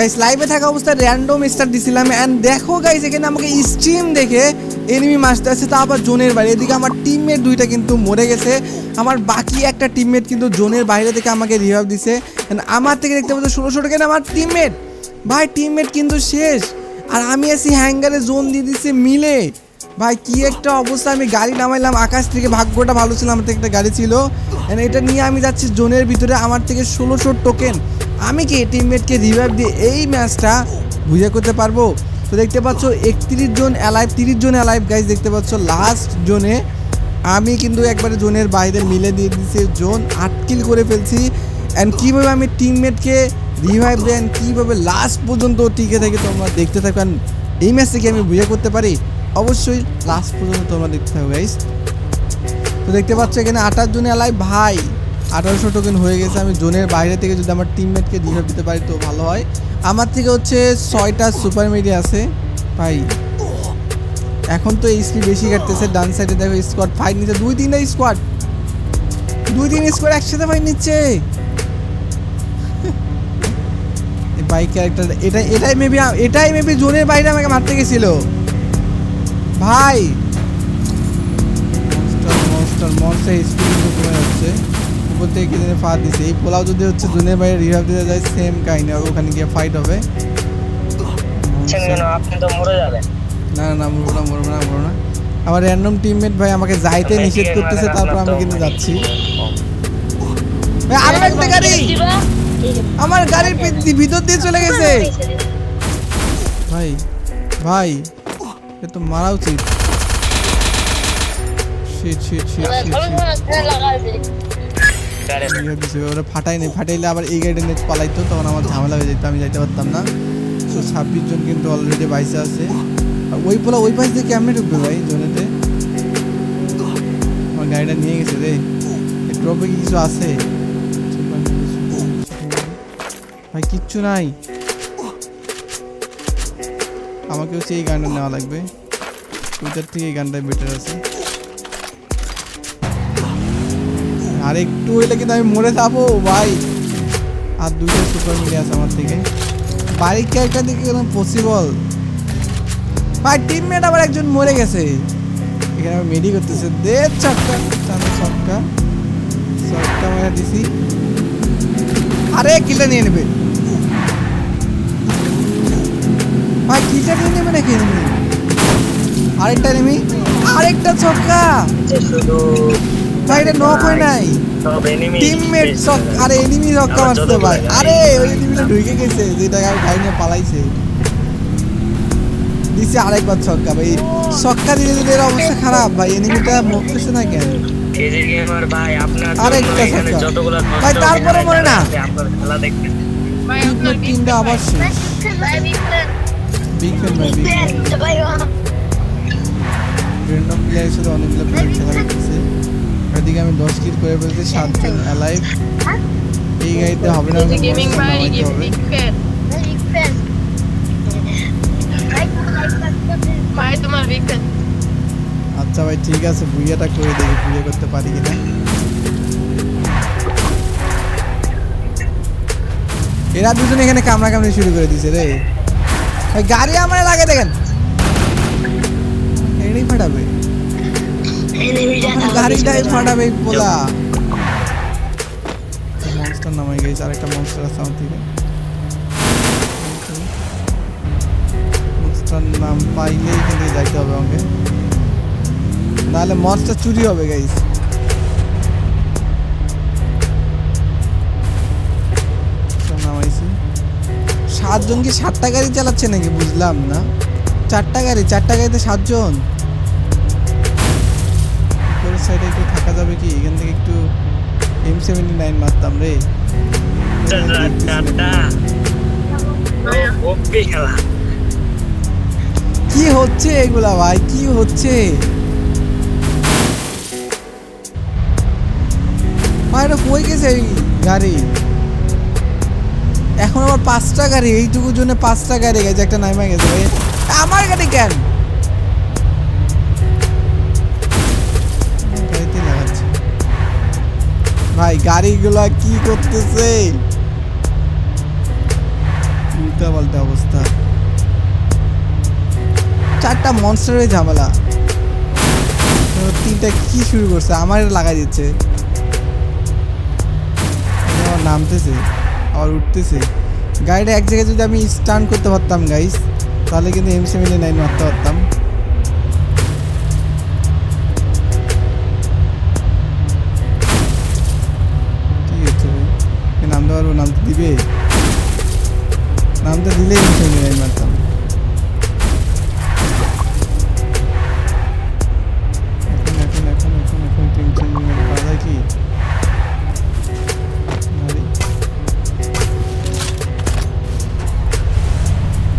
Guys লাইভে থাকা অবস্থায় র্যান্ডম স্টার দিছিলাম এন্ড দেখো গাইস এখানে আমাকে স্ট্রিম দেখে এনিমি মারতে আছে, তা আবার জোনের বাইরে। এদিকে আমার টিমমেট দুইটা কিন্তু মরে গেছে। আমার বাকি একটা টিমমেট কিন্তু জোনের বাইরে থেকে আমাকে রিভাইভ দিছে। আমার থেকে দেখতে পাচ্ছ ষোলোশো টাকা আমার টিমমেট ভাই টিমমেট কিন্তু শেষ। আর আমি আছি হ্যাঙ্গারে জোন দিয়ে দিচ্ছে মিলে। ভাই, কি একটা অবস্থা, আমি গাড়ি নামাইলাম, আকাশ থেকে ভাগ্যটা ভালো ছিল, আমার থেকে একটা গাড়ি ছিল। এটা নিয়ে আমি যাচ্ছি জোনের ভিতরে, আমার থেকে ষোলোশো টোকেন আমি কি টিমমেটকে রিভাইভ দিয়ে এই ম্যাচটা বুঝে করতে পারব? তো দেখতে পাচ্ছ, একত্রিশ জন অ্যালাইভ তিরিশ জন অ্যালাইভ গাইজ দেখতে পাচ্ছ লাস্ট জোনে আমি কিন্তু একবারে জোনের বাইরে মিলে দিয়ে দিয়েছি জোন আটকিল করে ফেলছি। অ্যান্ড কীভাবে আমি টিমমেটকে রিভাইভ দেন, কীভাবে লাস্ট পর্যন্ত টিকে থেকে তোমরা দেখতে থাকবেন এই ম্যাচটা কি আমি বুঝে করতে পারি? অবশ্যই লাস্ট পর্যন্ত তোমরা দেখতে থাকো গাইজ তো দেখতে পাচ্ছ এখানে আঠাশ জনে অ্যালাইভ ভাই। আঠারোশো টোকেন হয়ে গেছে, আমি জোনের বাইরে থেকে যদি আমার টিমমেটকে রিভাইভ দিতে পারি তো ভালো হয়। আমার থেকে হচ্ছে ছয়টা সুপার মিডিয়া আছে, ভাই। এখন তো এইচপি বেশি কাটতেছে, ডান সাইডে দেখো স্কোয়াড ফাইট নিচ্ছে, দুই তিনটা স্কোয়াড দুই তিন স্কোয়াড একসাথে ফাইট নিচ্ছে। বাইক ক্যারেক্টার এটা, এটাই মেবি এটাই মেবি জোনের বাইরে আমাকে মারতে গেছিল। ভাই! মনস্টার মনস্টার মনস্টার স্পিড কমে যাচ্ছে। উপর থেকে কি জানি ফাঁদ দিছে। এই পোলাও যদি হচ্ছে জুনের বাইরে রিভাইভ দিতে যায় সেম কাহিনী ওখানে গিয়ে ফাইট হবে। কেন আপনি তো মরে যাবেন। না না না মরবো না মরবো না মরবো না। আমার র্যান্ডম টিমমেট ভাই আমাকে যাইতে নিষেধ করতেছে তারপর আমি কিন্তু যাচ্ছি। ভাই আরও একটা গাড়ি! আমার গাড়ির ভিতর দিয়ে চলে গেছে। ভাই ভাই এ তো মারা উচিত। Shit shit shit shit shit ওরা ফাটাই নেই। ফাটাইলে আবার এই গাড়িটা নিয়ে পালাইতো, তখন আমার ঝামেলা হয়ে যেত, আমি যাইতে পারতাম না। তো ছাব্বিশ জন কিন্তু অলরেডি বাইসে আছে। ওই পোলা ওই পাশ দিয়ে কেমনে ঢুকবে ভাই জোনেতে? আমার গাড়িটা নিয়ে গেছে রে। ট্রপে কিছু আছে? ভাই, কিচ্ছু নাই। আমাকে হচ্ছে এই গানটা নেওয়া লাগবে। ওইটার থেকে এই গানটাই বেটার আছে। আর একটু হইলে কিন্তু আমি মরে যাব, ভাই। আর দুইটা সুপার মিলে আছে আমার থেকে বাইক ক্যারেক্টার দিকে কেন পসিবল ভাই টিমমেট আবার একজন মরে গেছে। এখানে আমি মেডি করতেছে। দে ছক্কা টানো ছক্কা। ছক্কা মারা দিছি। আরে, কিলটা নিয়ে নেবে। ভাই, কিলটা নিয়ে নেবে নাকি? আরেকটা নেমি। আরেকটা ছক্কা। ভাই এটা নক হয় নাই। টিমমেট শক আরে এনিমি রক্ষা মারতে ভাই। আরে ওই এনিমিটা ঢুকে গেছে যেটা আমি গাড়ি নিয়ে পালাইছে। দিছে আরেকবার ছক্কা ভাই। ছক্কা দিলে দিলে এর অবস্থা খারাপ ভাই এনিমিটা মরতেছে না কেন? ভাই আপনার আরেকটা ছক্কা। ভাই, তারপরে মরে না। আছে, আপনার খেলা দেখতে টিমমেট তিনটা আবার শেষ। বিগ ফ্যান ভাই বিগ ফ্যান প্লেয়ারের সাথে অনেকগুলো প্লেয়ার খেলা করতেছে। এদিকে আমি দশ কিল করে ফেলছি সাতজন অ্যালাইভ এই গাড়িতে হবে না গেমিং ভাই গেমিং ফ্যান ভাই তোমার বিগ আচ্ছা ভাই ঠিক আছে বুইয়াটা করে দেখি বুইয়া করতে পারি কিনা। এরা দুজন এখানে কামড়া কামড়ি শুরু করে দিছে রে। গাড়ি আমার লাগে দেখেন। এটাই ফাটাবে। গাড়িটাই ফাটাবে এই পোলা মনস্টার নামাই গেছে আরেকটা মনস্টার আছে আমার থেকে মনস্টার নাম পাইলেই এখান থেকে যাইতে হবে আমাকে। নাহলে মনস্টার চুরি হবে গাইস সাতজন কি সাতটা গাড়ি চালাচ্ছে নাকি? বুঝলাম না। চারটা গাড়ি চারটা গাড়িতে সাতজন? উপরের সাইডে একটু থাকা যাবে কি? এখান থেকে একটু এম সেভেন্টি নাইন মারতাম রে। কি হচ্ছে এগুলা ভাই? কি হচ্ছে? ভাই, এটা কই গেছে গাড়ি? এখন আবার পাঁচটা গাড়ি, এইটুকুর জন্য পাঁচটা গাড়ি গেছে, একটা নাইমা গেছে। ভাই, আমার গাড়ি কেন? ভাই, গাড়িগুলা কি করতেছে? উল্টা পাল্টা অবস্থা। চারটা মনস্টারের ঝামেলা। তিনটা কি শুরু করছে? আমার লাগাই দিচ্ছে। আবার নামতেছে, আবার উঠতেছে। গাড়িটা এক জায়গায় যদি আমি স্টার্ন করতে পারতাম গাইস তাহলে কিন্তু এম সেভেন্টি নাইন মারতে পারতাম। টেনশন পাওয়া যায় কি?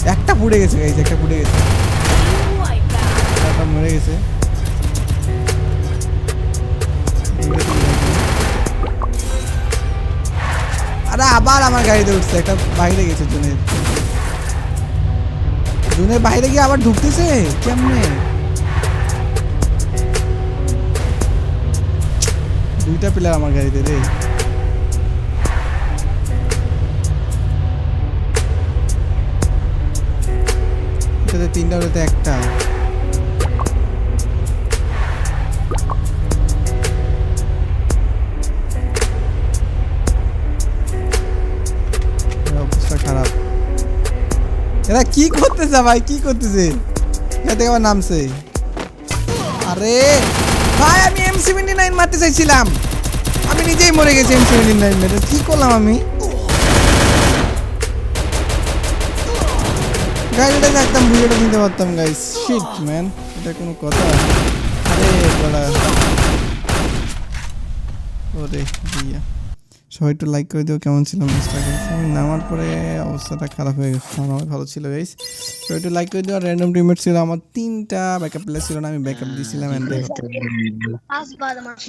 মারতাম একটা পুড়ে গেছে গাইজ একটা পুড়ে গেছে। আবার আমার গাড়িতে উঠছে, একটা বাইরে গেছে জুনের। জুনের বাইরে গিয়ে আবার ঢুকতেছে? কেমনে? দুইটা প্লেয়ার আমার গাড়িতে রে। তিনটা, ওটাতে একটা। এরা কি করতেছে ভাই? কি করতেছে? থেকে আবার নামছে। আরে! ভাই, আমি এম সেভেন্টি নাইন মারতে চাইছিলাম। আমি নিজেই মরে গেছি এম সেভেন্টি নাইন মেরে। কি করলাম আমি? গাড়িটা একদম ভিডিওটা নিতে পারতাম গাইস শিট ম্যান এটা কোনো কথা। আরে, বড়া। ওরে, দিয়া। সবাই একটু লাইক করে দিও কেমন ছিল ম্যাচটা গাইস আমি নামার পরে অবস্থাটা খারাপ হয়ে গেছে আমার ভালো ছিল গাইস সবাই একটু লাইক করে দিও আর র্যান্ডম টিমমেট ছিল আমার তিনটা ব্যাকআপ প্লেয়ার ছিল না আমি ব্যাকআপ দিয়েছিলাম এন্ড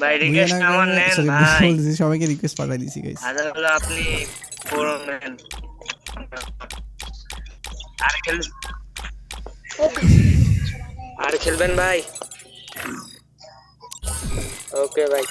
ভাই রিকোয়েস্ট আমার নেন ভাই। সবাইকে রিকোয়েস্ট পাঠিয়ে দিয়েছি গাইস হাজার হলো আপনি নেন। আর খেল আর খেলবেন ভাই? ওকে ভাই।